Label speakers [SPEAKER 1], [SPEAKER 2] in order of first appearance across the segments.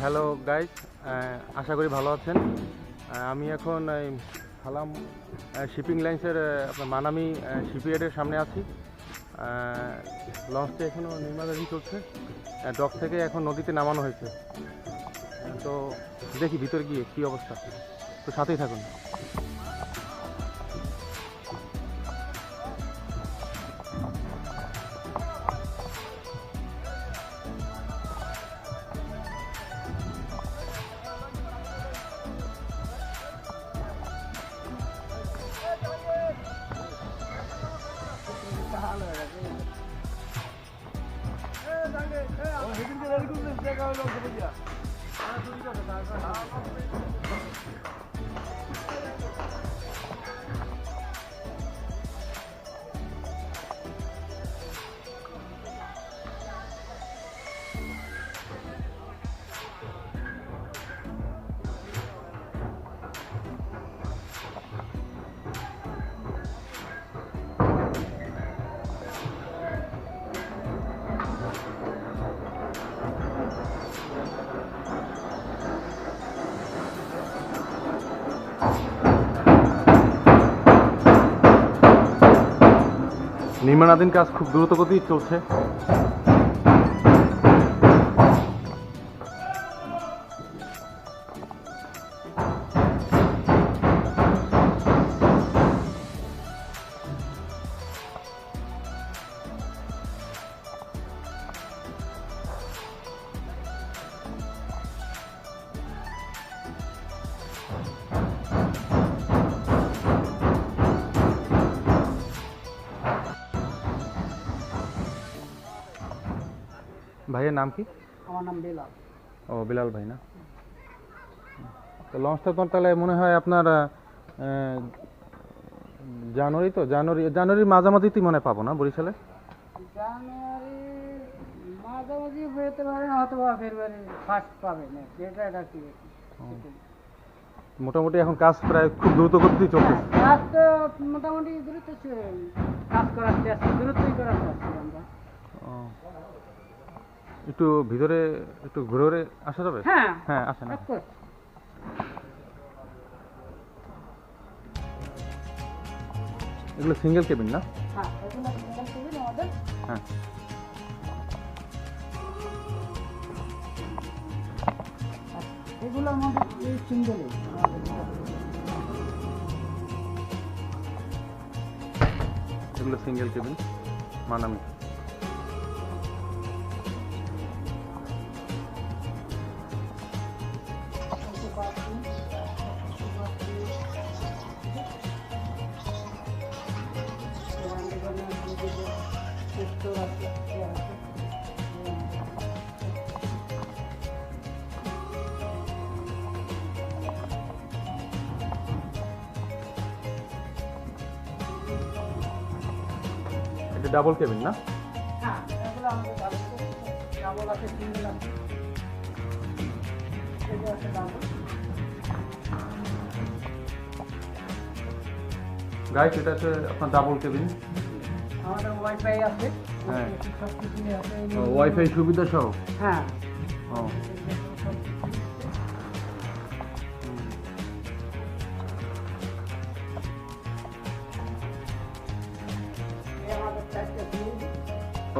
[SPEAKER 1] Hello guys আশা করি ভালো আছেন। আমি এখন হালাম শিপিং লাইন্সের মানামি শিপইয়ার্ডের সামনে আছি। লঞ্চটি এখনও নির্মাণাধীন চলছে। ডক থেকে এখন নদীতে নামানো হয়েছে। তো দেখি ভিতরে গিয়ে কী অবস্থা। তো সাথেই থাকুন। নির্মাণাধীন কাজ খুব দ্রুত গতিই চলছে। ভাইয়ের নাম কি?
[SPEAKER 2] আমার নাম বিলাল।
[SPEAKER 1] ও বিলাল ভাই না? তো লঞ্চটা তো তাহলে মনে হয় আপনার জানুয়ারি তো? জানুয়ারি জানুয়ারির মাঝামাঝিতেই মনে হয় পাবো না বরিশালে?
[SPEAKER 2] জানুয়ারি মাঝামাঝি পেতে পারেন অথবা ফেব্রুয়ারি ফার্স্ট পাবেন যেটা এটা কি?
[SPEAKER 1] মোটামুটি এখন কাজ প্রায় খুব দ্রুত গতিতেই চলছে
[SPEAKER 2] কাজ তো মোটামুটি দ্রুত কাজ করার চেষ্টা দ্রুতই করার চেষ্টা আমরা।
[SPEAKER 1] একটু ভিতরে একটু ঘুরে ঘুরে আসা যাবে?
[SPEAKER 2] হ্যাঁ
[SPEAKER 1] হ্যাঁ আসেন এগুলো সিঙ্গেল কেবিন না?
[SPEAKER 2] হ্যাঁ এগুলো আমাদের।
[SPEAKER 1] হ্যাঁ।
[SPEAKER 2] সিঙ্গেল
[SPEAKER 1] এগুলো সিঙ্গেল কেবিন মানামি। এটা ডাবল কেবিন না?
[SPEAKER 2] হ্যাঁ
[SPEAKER 1] গাইস এটা হচ্ছে আপনার ডাবল কেবিন
[SPEAKER 2] আমাদের ওয়াইফাই আছে।
[SPEAKER 1] হ্যাঁ। ওয়াইফাই সুবিধা সহ?
[SPEAKER 2] হ্যাঁ।
[SPEAKER 1] ও।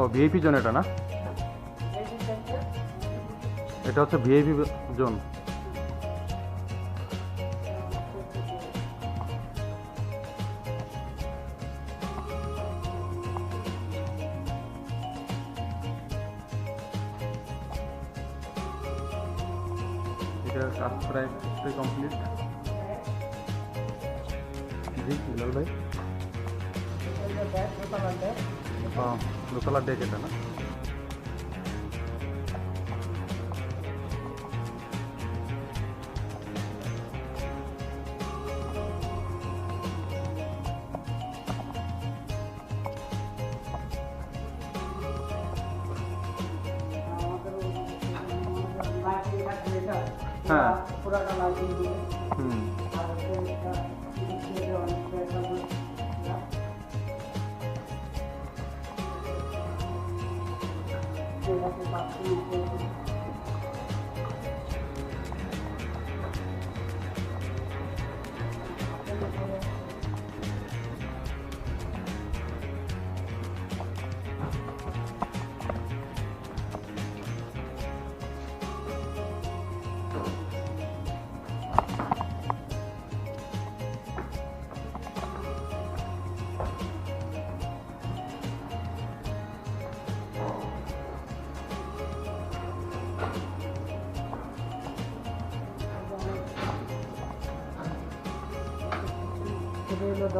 [SPEAKER 1] ও ভিআইপি জোন এটা না? এটা হচ্ছে ভিআইপি জোন কমপ্লিট ভাই? হ্যাঁ দোতলার ডেক এটা না হ্যাঁ। হুম
[SPEAKER 2] আর হচ্ছে এটা দিয়ে অনেক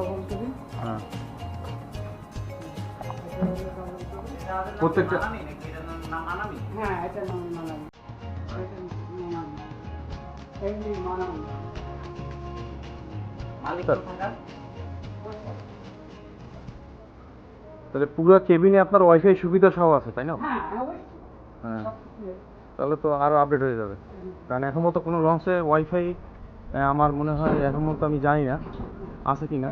[SPEAKER 2] ডবল
[SPEAKER 1] হ্যাঁ। প্রত্যেকটা
[SPEAKER 2] হ্যাঁ এটা নাম মানামি এটা মানামি এমনি
[SPEAKER 1] তাহলে পুরো কেবিনে আপনার ওয়াইফাই সুবিধা সহ আছে তাই না?
[SPEAKER 2] হ্যাঁ
[SPEAKER 1] হ্যাঁ। তাহলে তো আরও আপডেট হয়ে যাবে। কারণ এখন মতো কোনো লঞ্চে ওয়াইফাই আমার মনে হয় এখন মতো আমি জানি না। আছে কি না?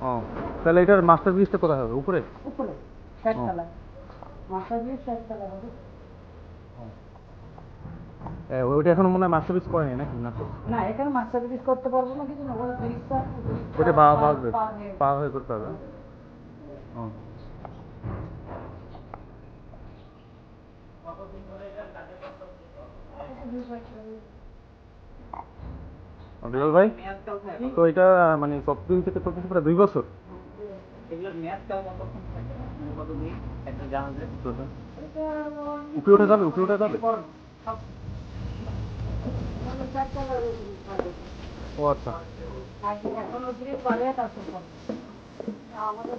[SPEAKER 1] ও তাহলে এটার মাস্টার পিসটা কোথায় হবে? উপরে?
[SPEAKER 2] উপরে মাস্টার দিয়ে হবে।
[SPEAKER 1] ওইটা এখন মনে হয় মাস্টার পিস করেনি নাকি? না।
[SPEAKER 2] না এখানে মাস্টার পিস করতে পারব না কিছু না
[SPEAKER 1] ওটা পা
[SPEAKER 2] পার হয়ে-
[SPEAKER 1] করতে হবে। ও। বিলাল ভাই? তো এটা মানে কতদিন থেকে চলতেছে প্রায় দুই বছর। উপরে উঠে যাবে উপরে উঠে যাবে?
[SPEAKER 2] মানে।
[SPEAKER 1] ও আচ্ছা।
[SPEAKER 2] আমাদের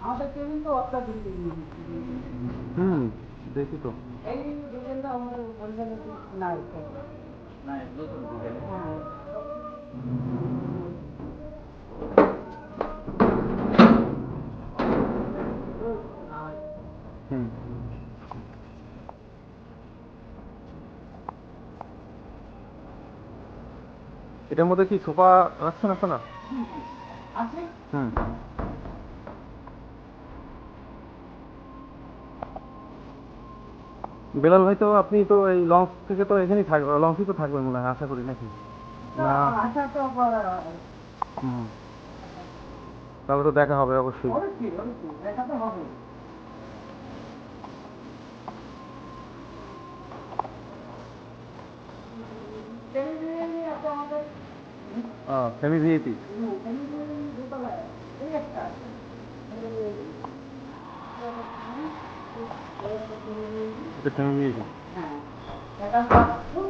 [SPEAKER 2] আমাদের কেবিন তো অত্যাধিক
[SPEAKER 1] হুম দেখি তো।
[SPEAKER 2] এই ডিজাইনটা আমাদের নাই
[SPEAKER 1] হুম। এটার মধ্যে কি সোফা রাখছেন আপনারা
[SPEAKER 2] আছে।
[SPEAKER 1] হুম। বেলাল ভাই তো আপনি তো এই লঞ্চ থেকে তো এখানেই থাকবেন লঞ্চই তো থাকবেন মনে হয় আশা করি নাকি? না হুম। তাহলে তো দেখা হবে অবশ্যই।
[SPEAKER 2] দেখা তো হবে।
[SPEAKER 1] Semi VIP? সেমি ভিআইপি
[SPEAKER 2] এটা বাথরুম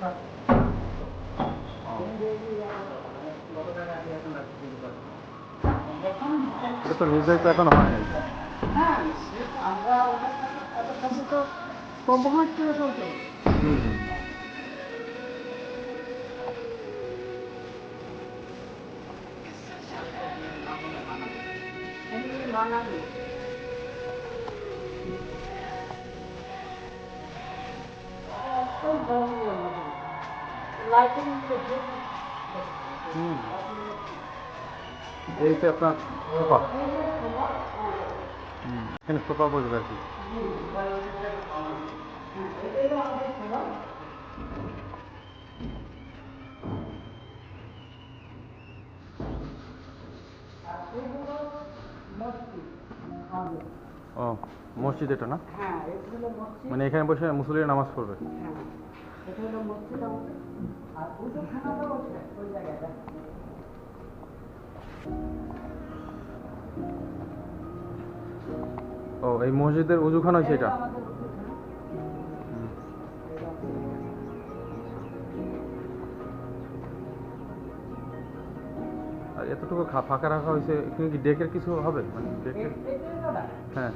[SPEAKER 2] থাকে
[SPEAKER 1] এটা তো নির্ধারিত এখনও হয় নাই।
[SPEAKER 2] হ্যাঁ আমরা মানালি
[SPEAKER 1] এই তো আপনার সোফা। এখানে সোফা বসবে আর কি। ও মসজিদ এটা না?
[SPEAKER 2] হ্যাঁ
[SPEAKER 1] মানে এখানে বসে মুসলিরা নামাজ পড়বে?
[SPEAKER 2] হ্যাঁ।
[SPEAKER 1] ও এই মসজিদের উজুখানা হচ্ছে এটা? এতটুকু ফাঁকা রাখা হয়েছে এখানে কি ডেকের কিছু হবে? মানে ডেকের হ্যাঁ।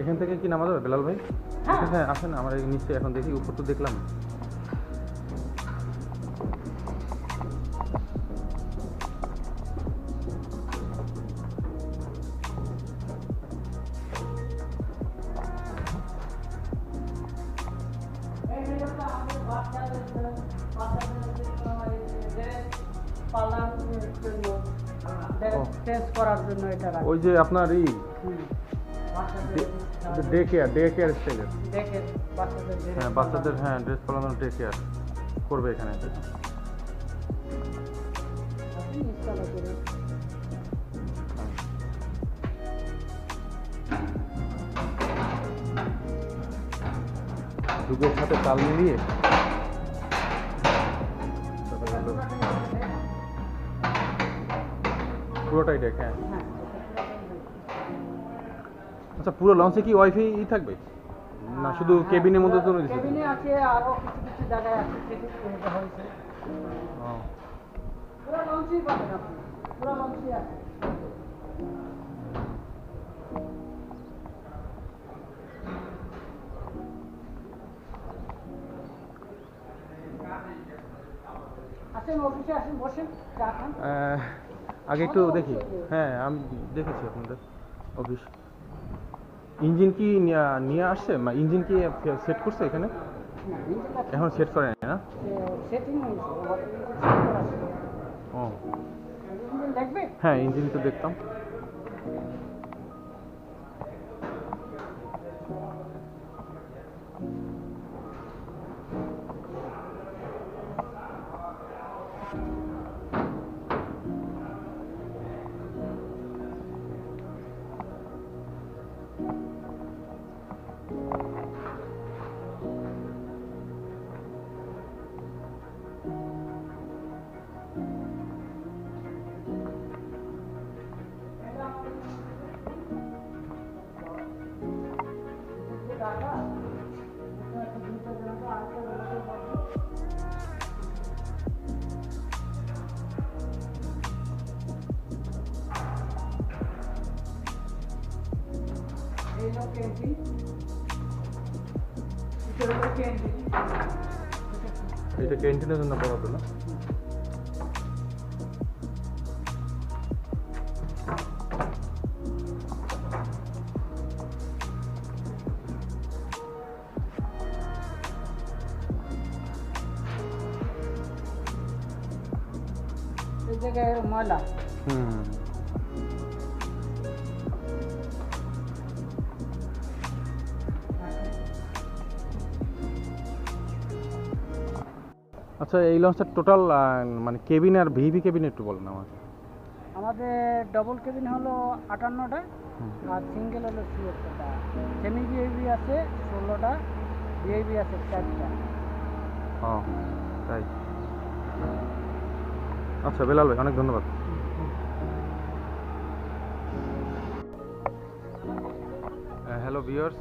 [SPEAKER 1] এখান থেকে কি নামা যাবে বেলাল ভাই?
[SPEAKER 2] হ্যাঁ।
[SPEAKER 1] হ্যাঁ আসেন আমার এই নিচে এখন দেখি উপর তো দেখলাম। ওই যে আপনার ই ডে কেয়ার ডে কেয়ার স্টাইলের। হ্যাঁ বাচ্চাদের হ্যাঁ ড্রেস পালানোর ডে কেয়ার করবে এখানে। যুগের সাথে তাল মিলিয়ে পুরোটাই ডেক হ্যাঁ।
[SPEAKER 2] হ্যাঁ
[SPEAKER 1] আচ্ছা পুরো লঞ্চে কি ওয়াইফাই থাকবে? না শুধু কেবিনের মধ্যে তো দিচ্ছে
[SPEAKER 2] কেবিনে আছে আরও কিছু কিছু জায়গায় আছে সেটি হয়েছে। পুরো লঞ্চই পাবেন আপনি পুরো লঞ্চই আছে।
[SPEAKER 1] আগে একটু দেখি। হ্যাঁ আমি দেখেছি আপনাদের অফিস। ইঞ্জিন কি নিয়ে আসছে? ইঞ্জিন কি সেট করছে এখানে? এখন সেট করে না ও। হ্যাঁ ইঞ্জিন তো দেখতাম।
[SPEAKER 2] এই হলো ক্যান্টিন এটা হলো ক্যান্টিন
[SPEAKER 1] এটা ক্যান্টিনের জন্য বরাদ্দ না
[SPEAKER 2] এই জায়গায় ময়লা
[SPEAKER 1] হুম আচ্ছা এই লঞ্চটার টোটাল মানে কেবিন আর ভিভি কেবিন একটু বলেন আমার
[SPEAKER 2] আমাদের ডবল কেবিন হলো আটান্নটা। আর সিঙ্গেল হলো চুয়াত্তরটা। সেমি ভিআইবি আছে ষোলোটা ভিআইবি আছে চারটা।
[SPEAKER 1] ও তাই। আচ্ছা বেলাল ভাই অনেক ধন্যবাদ। হ্যালো ভিউয়ার্স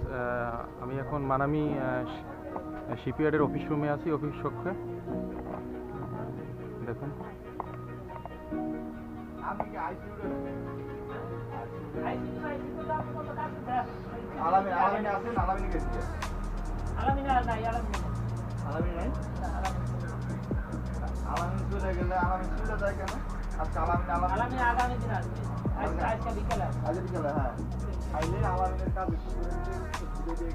[SPEAKER 1] আমি এখন মানামি শিপইয়ার্ডের অফিস রুমে আছি অফিস কক্ষে
[SPEAKER 3] কেন? আজকে আলামিন আলামিন। আজকে বিকেলে হ্যাঁ। আইলে আলামিনের কাজ দিয়ে গেছে।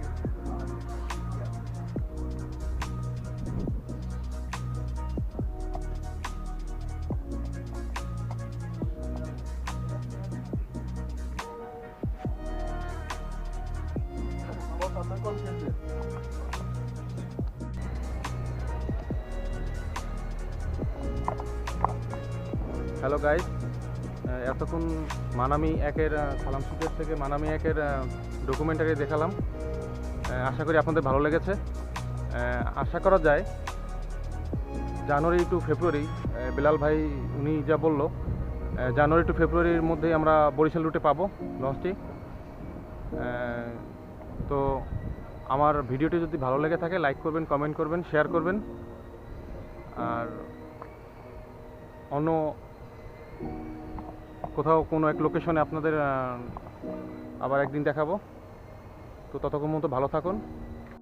[SPEAKER 1] হ্যালো গাইজ এতক্ষণ মানামি একের সালাম সুকের থেকে মানামি একের ডকুমেন্টারি দেখালাম। আশা করি আপনাদের ভালো লেগেছে। আশা করা যায় জানুয়ারি টু ফেব্রুয়ারি বিলাল ভাই, উনি যা বলল জানুয়ারি টু ফেব্রুয়ারির মধ্যেই আমরা বরিশাল রুটে পাবো, লঞ্চটি। তো আমার ভিডিওটি যদি ভালো লেগে থাকে লাইক করবেন কমেন্ট করবেন শেয়ার করবেন। আর অন্য কোথাও কোনো এক লোকেশনে আপনাদের আবার একদিন দেখাবো। তো ততক্ষণ মতো ভালো থাকুন।